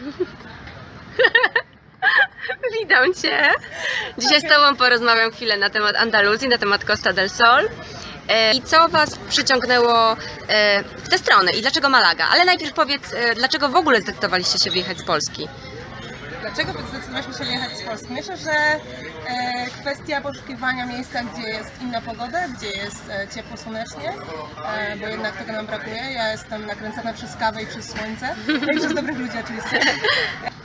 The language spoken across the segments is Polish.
Witam Cię. Dzisiaj z Tobą porozmawiam chwilę na temat Andaluzji, na temat Costa del Sol. E, I co Was przyciągnęło e, w tę stronę i dlaczego Malaga? Ale najpierw powiedz, e, dlaczego w ogóle zdecydowaliście się wyjechać z Polski? Dlaczego zdecydowaliśmy się wyjechać z Polski? Myślę, że kwestia poszukiwania miejsca, gdzie jest inna pogoda, gdzie jest e, ciepło słonecznie, e, bo jednak tego nam brakuje. Ja jestem nakręcona przez kawę i przez słońce, no i przez dobrych ludzi oczywiście.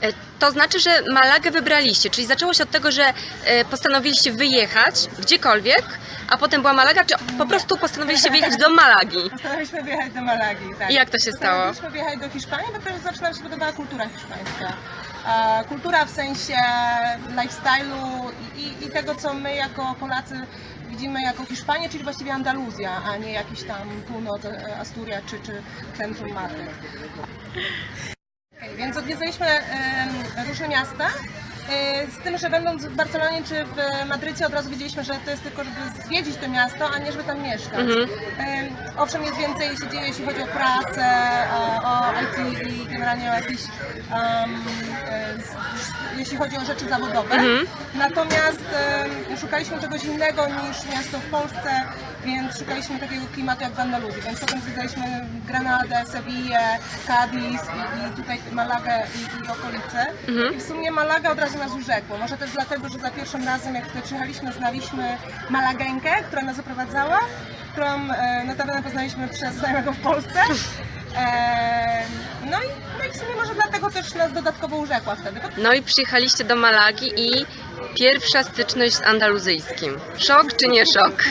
E, To znaczy, że Malagę wybraliście, czyli zaczęło się od tego, że e, postanowiliście wyjechać gdziekolwiek, a potem była Malaga, czy po prostu postanowiliście wyjechać do Malagi? Postanowiliśmy wyjechać do Malagi. Tak. I jak to się stało? Postanowiliśmy wyjechać do Hiszpanii, bo też zaczyna się podobała kultura hiszpańska. E, Kultura w sensie lifestyle'u i, i, tego, co my jako Polacy widzimy jako Hiszpanię, czyli właściwie Andaluzja, a nie jakiś tam północ, e, Asturia czy, czy centrum Madryt. Okej, Więc odwiedzaliśmy różne miasta. E, Z tym, że będąc w Barcelonie czy w Madrycie od razu wiedzieliśmy, że to jest tylko, żeby zwiedzić to miasto, a nie żeby tam mieszkać. Mhm. Em, Owszem, jest więcej się dzieje, jeśli chodzi o pracę, e, o IT i generalnie o jakieś, e, z- jeśli chodzi o rzeczy zawodowe. Mhm. Natomiast szukaliśmy czegoś innego niż miasto w Polsce, więc szukaliśmy takiego klimatu jak w Andaluzji. Więc potem zwiedzaliśmy Granadę, Sevillę, Cadiz i, i tutaj Malagę i, i okolice. Mhm. I w sumie Malaga od razu nas urzekło. Może też dlatego, że za pierwszym razem jak tutaj przyjechaliśmy znaliśmy Malagenkę, która nas zaprowadzała, którą e, notabene poznaliśmy przez znajomego w Polsce. No, i, no i w sumie może dlatego też nas dodatkowo urzekła wtedy. No i przyjechaliście do Malagi i pierwsza styczność z andaluzyjskim. Szok czy nie szok?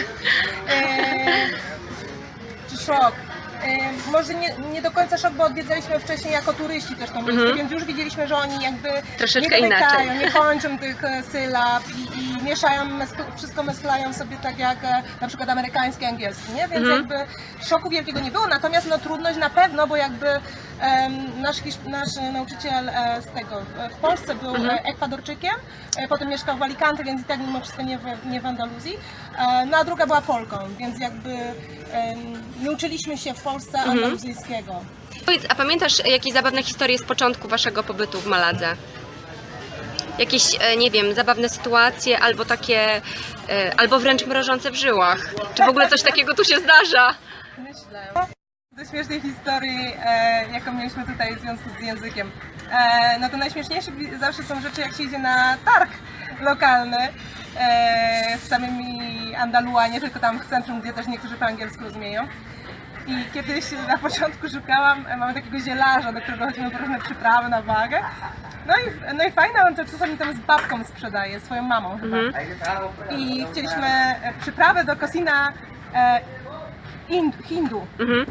Czy szok? Może nie, nie do końca szok, bo odwiedzaliśmy wcześniej jako turyści też to miejsce, Mhm. więc już widzieliśmy, że oni jakby Troszeczkę nie domykają, inaczej. nie kończą tych e, sylab i mieszają, wszystko mesklają sobie tak jak e, na przykład amerykański, angielski, nie? Więc Mhm. jakby szoku wielkiego nie było, natomiast no trudność na pewno, bo jakby em, nasz, nasz e, nauczyciel e, z tego e, w Polsce był Mhm. e, Ekwadorczykiem, e, potem mieszkał w Alicante, więc i tak mimo wszystko nie w, nie w Andaluzji, e, no a druga była Polką, więc jakby em, nie uczyliśmy się w Polsce Mhm. andaluzyjskiego. Powiedz, a pamiętasz jakieś zabawne historie z początku waszego pobytu w Maladze? Jakieś, e, nie wiem, zabawne sytuacje, albo takie, e, albo wręcz mrożące w żyłach. Czy w ogóle coś takiego tu się zdarza? Myślę. Ze śmiesznej historii, e, jaką mieliśmy tutaj w związku z językiem. No to najśmieszniejsze zawsze są rzeczy, jak się idzie na targ lokalny z samymi Andalua, nie tylko tam w centrum, gdzie też niektórzy po angielsku rozumieją. I kiedyś na początku szukałam, mamy takiego zielarza, do którego chodzimy po różne przyprawy na wagę. No i, no i fajne, on to czasami tam z babką sprzedaje, swoją mamą chyba. Mhm. I chcieliśmy e, przyprawę do kosina e, Ind, Hindu. Mhm.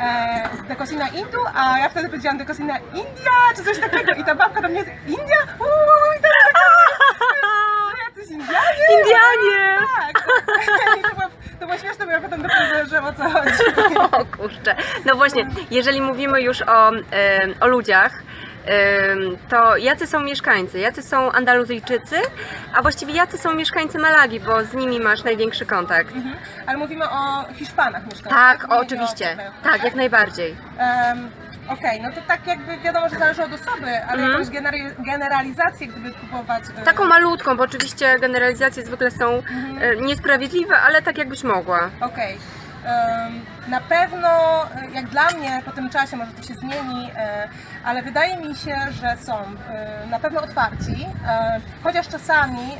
E, do kosina Indu, a ja wtedy powiedziałam do kosina India, czy coś takiego. I ta babka do mnie, India? Uuu, i to tak, jacyś Indianie? Indianie! Tak. I to było, to było śmieszne, bo ja potem dopiero że o co chodzi. O kurczę. No właśnie, jeżeli mówimy już o, e, o ludziach, to jacy są mieszkańcy? Jacy są Andaluzyjczycy? A właściwie jacy są mieszkańcy Malagi, bo z nimi masz największy kontakt? Mhm. Ale mówimy o Hiszpanach mieszkających. Tak, oczywiście. Tak, jak najbardziej. Em, Okej, no to tak jakby wiadomo, że zależy od osoby, ale Mhm. jakąś genera- generalizację, gdyby próbować. Taką malutką, bo oczywiście generalizacje zwykle są e, niesprawiedliwe, ale tak jakbyś mogła. Okej. Em, Na pewno, e, jak dla mnie po tym czasie, może to się zmieni, e, ale wydaje mi się, że są e, na pewno otwarci, chociaż czasami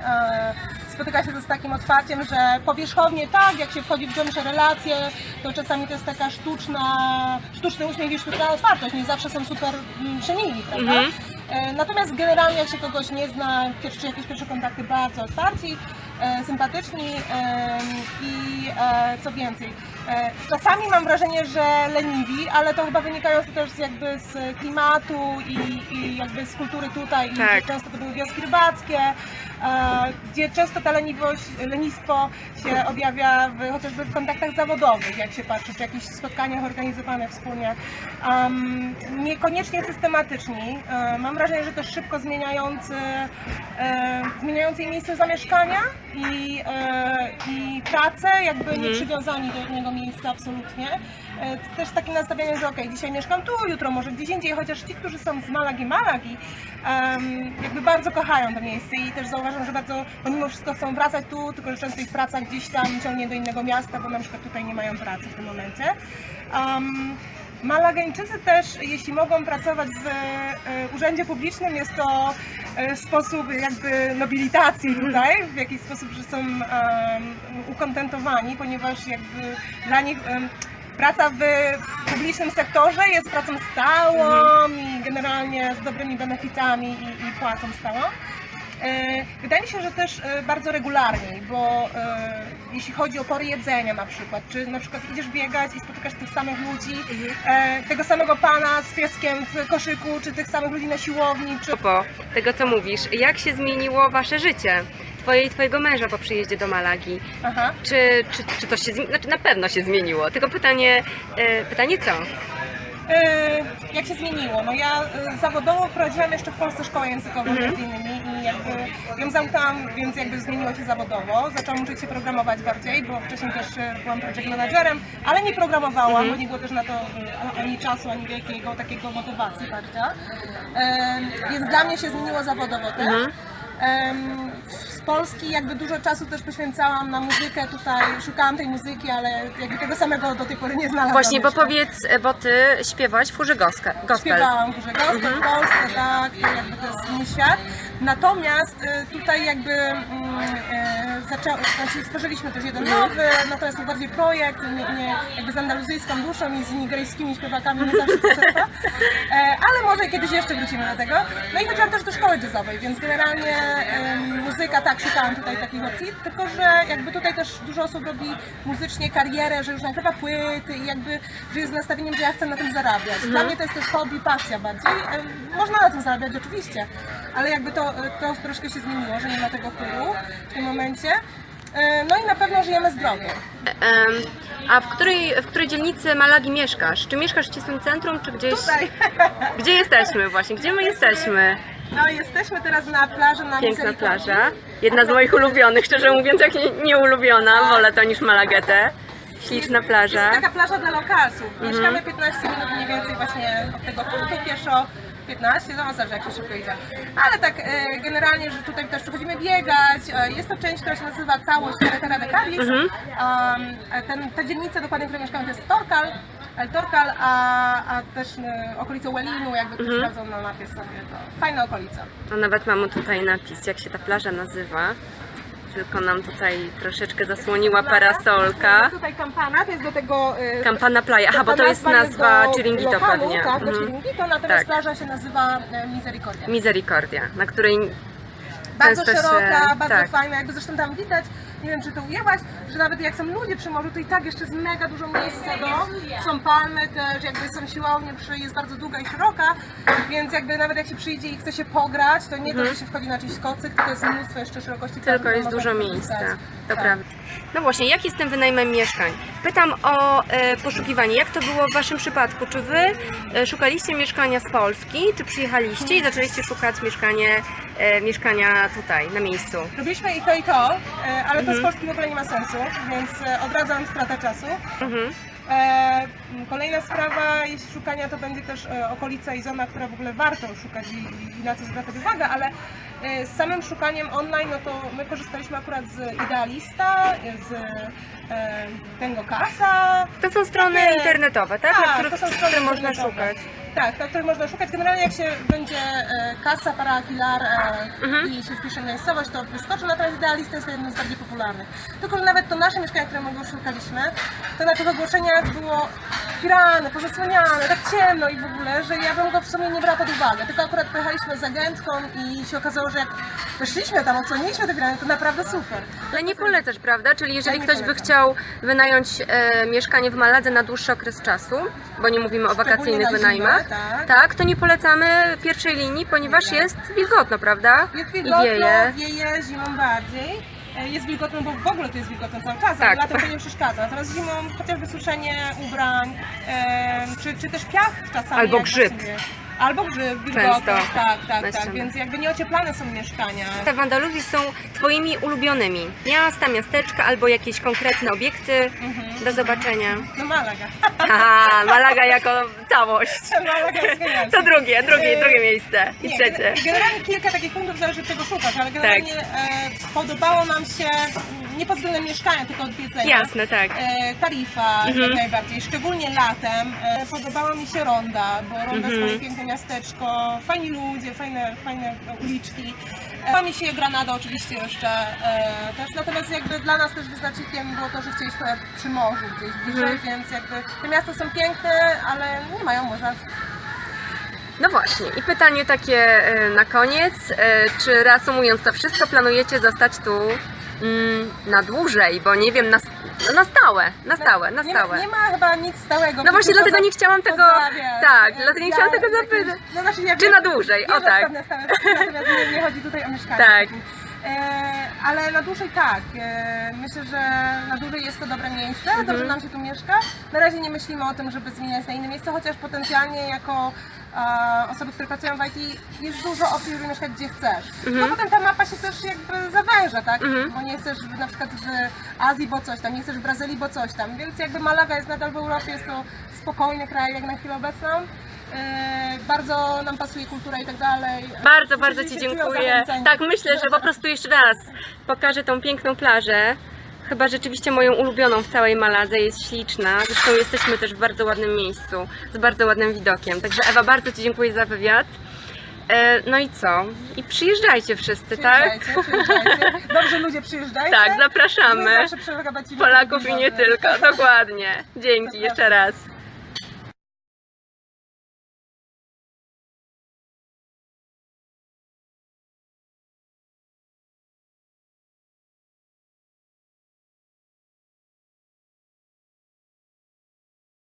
spotyka się to z takim otwarciem, że powierzchownie tak, jak się wchodzi w głębsze relacje, to czasami to jest taka sztuczna, sztuczny uśmiech i sztuczna otwartość, nie zawsze są super mm, przemili, prawda? Mhm. Natomiast generalnie jak się kogoś nie zna, pier- czy jakieś pierwsze kontakty bardzo otwarci, sympatyczni em, i e, co więcej. E, czasami mam wrażenie, że leniwi, ale to chyba wynikające też z, jakby z klimatu i, i jakby z kultury tutaj. I Tak. Często to były wioski rybackie, e, gdzie często ta leniwość, lenistwo się objawia w, chociażby w kontaktach zawodowych, jak się patrzy, czy jakichś spotkaniach organizowanych wspólnie. Um, niekoniecznie systematyczni. E, mam wrażenie, że też szybko zmieniający, e, zmieniający miejsce zamieszkania i, e, i pracę, jakby nie Mhm. przywiązani do jednego miejsca absolutnie. E, Też z takim nastawieniem, że okej, dzisiaj mieszkam tu, jutro może gdzieś indziej, chociaż ci, którzy są z Malagi, Malagi, em, jakby bardzo kochają to miejsce i też zauważam, że bardzo pomimo wszystko chcą wracać tu, tylko że często ich praca gdzieś tam ciągnie do innego miasta, bo na przykład tutaj nie mają pracy w tym momencie. Um, Malagańczycy też, jeśli mogą pracować w e, urzędzie publicznym, jest to e, sposób jakby nobilitacji tutaj, w jakiś sposób, że są ukontentowani, ponieważ jakby dla nich praca w publicznym sektorze jest pracą stałą i generalnie z dobrymi benefitami i, i płacą stałą. E, Wydaje mi się, że też e, bardzo regularniej, bo e, jeśli chodzi o pory jedzenia na przykład, czy na przykład idziesz biegać i spotykasz tych samych ludzi, tego samego pana z pieskiem w koszyku, czy tych samych ludzi na siłowni, czy... Po tego, co mówisz, jak się zmieniło wasze życie? Twoje i twojego męża po przyjeździe do Malagi. Aha. Czy, czy, czy to się zmieniło? Znaczy na pewno się zmieniło. Tylko pytanie, pytanie co? E, Jak się zmieniło? No ja e, zawodowo prowadziłam jeszcze w Polsce szkołę językową Mhm. między innymi i jakby ją zamknęłam, więc jakby zmieniło się zawodowo. Zaczęłam uczyć się programować bardziej, bo wcześniej też e, byłam project managerem, ale nie programowałam, Mhm. bo nie było też na to ani czasu, ani wielkiego takiego motywacji. E, Więc dla mnie się zmieniło zawodowo też. Mhm. Z Polski jakby dużo czasu też poświęcałam na muzykę tutaj, szukałam tej muzyki, ale jakby tego samego do tej pory nie znalazłam. Właśnie, bo jeszcze. powiedz, e, bo ty śpiewałaś w chórze gospel. Śpiewałam górze gospel Mhm. w Polsce, tak, to jakby to jest mój świat. Natomiast e, tutaj jakby mm, e, znaczy stworzyliśmy też jeden nowy, natomiast to bardziej projekt, nie, nie jakby z andaluzyjską duszą i z nigeryjskimi śpiewakami nie zawsze to. E, ale może kiedyś jeszcze wrócimy do tego. No i chodziłam też do szkoły jazzowej, więc generalnie em, muzyka, tak, szukałam tutaj takich opcji, tylko że jakby tutaj też dużo osób robi muzycznie karierę, że już nagrywa płyty i jakby, że jest nastawieniem, że ja chcę na tym zarabiać. Dla mnie to jest też hobby, pasja bardziej. Em, Można na tym zarabiać oczywiście, ale jakby to, to troszkę się zmieniło, że nie ma tego wpływu w tym momencie. E, No i na pewno żyjemy zdrowie. A w której, w której dzielnicy Malagi mieszkasz? Czy mieszkasz w ścisłym centrum, czy gdzieś? Tutaj. Gdzie jesteśmy właśnie? Gdzie my jesteśmy? No jesteśmy teraz na plaży na Piękna plaża. Jedna z moich ulubionych, szczerze mówiąc, jak nie, nie ulubiona, wolę to niż Malagetę. Śliczna plaża. Jest taka plaża dla lokalsów. Mieszkamy 15 minut mniej więcej właśnie od tego punktu pieszo. 15, no zależy jak się szybko idzie. Ale tak e, generalnie, że tutaj też przychodzimy biegać. E, jest to część, która się nazywa całość Carretera de Cádiz. Mhm. Um, e, ten, ta dzielnica dokładnie, w której mieszkamy to jest Torcal. El Torcal, a, a też e, okolice Welinu, jakby ktoś Mhm. sprawdzał na mapie sobie, to fajna okolica. No nawet mam tutaj napis, jak się ta plaża nazywa. Tylko nam tutaj troszeczkę zasłoniła parasolka. Jest tutaj kampana, to jest do tego e, Campana Playa. Aha, bo to jest nazwa Chiringuito lokalu, pewnie. Tak, do Mhm. Chiringuito, natomiast Tak. plaża się nazywa e, Misericordia. Misericordia, na której bardzo często się- szeroka, bardzo tak. fajna, jakby zresztą tam widać, nie wiem czy to ujęłaś, że nawet jak są ludzie przy morzu, to i tak jeszcze jest mega dużo miejsca do, są palmy też, jakby są siłownie, przy, jest bardzo długa i szeroka, więc jakby nawet jak się przyjdzie i chce się pograć, to nie to, że się wchodzi na czyjś kocyk, tylko jest mnóstwo jeszcze szerokości. Mhm. tylko jest można dużo korzystać. miejsca. To Tak. prawda. No właśnie, jak jest z tym wynajmem mieszkań? Pytam o e, poszukiwanie. Jak to było w Waszym przypadku? Czy Wy e, szukaliście mieszkania z Polski, czy przyjechaliście i zaczęliście szukać mieszkanie, e, mieszkania tutaj, na miejscu? Robiliśmy i to i to, e, ale to Mhm. z Polski w ogóle nie ma sensu, więc e, odradzam stratę czasu. Mhm. E, Kolejna sprawa, jeśli szukania, to będzie też e, okolica i zona, która w ogóle warto szukać i, i- i na co zwracać uwagę, ale e, z samym szukaniem online, no to my korzystaliśmy akurat z Idealista, z e, Tango Casa. To są strony Takie- internetowe, tak? na Tak, których to są strony które można internetowe. szukać. Tak, na których można szukać. Generalnie jak się będzie e, Casa para Aguilar e, Mhm. i się wpisze miejscowość, to wyskoczy, natomiast Idealista jest jednym z bardziej popularnych. Tylko, że nawet to nasze mieszkanie, które my szukaliśmy, to na tych ogłoszeniach było pirane, pozasłaniane, tak ciemno i w ogóle, że ja bym go w sumie nie brała pod uwagę. Tylko akurat pojechaliśmy z agentką i się okazało, że jak weszliśmy tam, odsłoniliśmy te pirany, to naprawdę super. Ale nie polecasz, prawda? Czyli jeżeli ktoś by polecam. chciał wynająć e, mieszkanie w Maladze na dłuższy okres czasu, bo nie mówimy o wakacyjnych zimę, wynajmach, tak. tak, to nie polecamy pierwszej linii, ponieważ jest wilgotno, prawda? Jest I wilgotno, wieje. wieje zimą bardziej. E, Jest wilgotno, bo w ogóle to jest wilgotno cały czas, Tak. ale latem to nie przeszkadza. Teraz zimą chociażby suszenie ubrań, e, czy, czy też piach czasami. Albo jak grzyb. właśnie- Albo grzyb, Często. wilgotność, tak, tak, Na tak, ścianach. więc jakby nieocieplane są mieszkania. Te w Andaluzji są Twoimi ulubionymi? Miasta, miasteczka albo jakieś konkretne obiekty Mhm. do zobaczenia? No Malaga. Aha, Malaga jako całość. Malaga jest genialna. To drugie, drugie, Yy, drugie miejsce. I Nie, trzecie. gen- Generalnie kilka takich punktów zależy czego szukasz, ale generalnie Tak. e, podobało nam się mm, nie pod względem mieszkania, tylko odwiedzenia. Jasne, tak. E, tarifa Mhm. jak najbardziej, szczególnie latem. E, podobała mi się Ronda, bo Ronda Mhm. swoje piękne miasteczko, fajni ludzie, fajne, fajne uliczki. E, Podoba mi się Granada oczywiście jeszcze e, też, natomiast jakby dla nas też wyznacznikiem było to, że chcieliśmy przy morzu gdzieś bliżej, Mhm. więc jakby te miasta są piękne, ale nie mają morza. No właśnie, i pytanie takie e, na koniec. E, Czy reasumując to wszystko, planujecie zostać tu na dłużej? Bo nie wiem, na, no na stałe, na stałe, na Nie ma, stałe. nie ma chyba nic stałego. No właśnie dlatego poza- nie chciałam tego. Tak, dlatego nie chciałam tego zapytać. No znaczy ja Czy wiem- na dłużej? wiem, O tak. pewne stałe, natomiast nie, nie chodzi tutaj o mieszkanie. Tak. E, ale na dłużej tak. E, myślę, że na dłużej jest to dobre miejsce, Mhm. dobrze nam się tu mieszka. Na razie nie myślimy o tym, żeby zmieniać na inne miejsce, chociaż potencjalnie jako e, osoby, które pracują w IT jest dużo opcji, żeby mieszkać gdzie chcesz. Mhm. No potem ta mapa się też jakby zawęża, tak? Mhm. Bo nie chcesz w- na przykład w Azji, bo coś tam, nie chcesz w Brazylii, bo coś tam. Więc jakby Malaga jest nadal w Europie, jest to spokojny kraj jak na chwilę obecną. E, bardzo nam pasuje kultura i tak dalej. Bardzo, bardzo Ci dziękuję. zachęceni. Tak, myślę, że po prostu jeszcze raz pokażę tą piękną plażę. Chyba rzeczywiście moją ulubioną w całej Maladze jest śliczna. Zresztą jesteśmy też w bardzo ładnym miejscu, z bardzo ładnym widokiem. Także Ewa, bardzo Ci dziękuję za wywiad. E, No i co? I przyjeżdżajcie wszyscy, tak? Przyjeżdżajcie, przyjeżdżajcie. Dobrze ludzie przyjeżdżajcie. Tak, zapraszamy. Polaków i nie tylko, dokładnie. Dzięki jeszcze raz.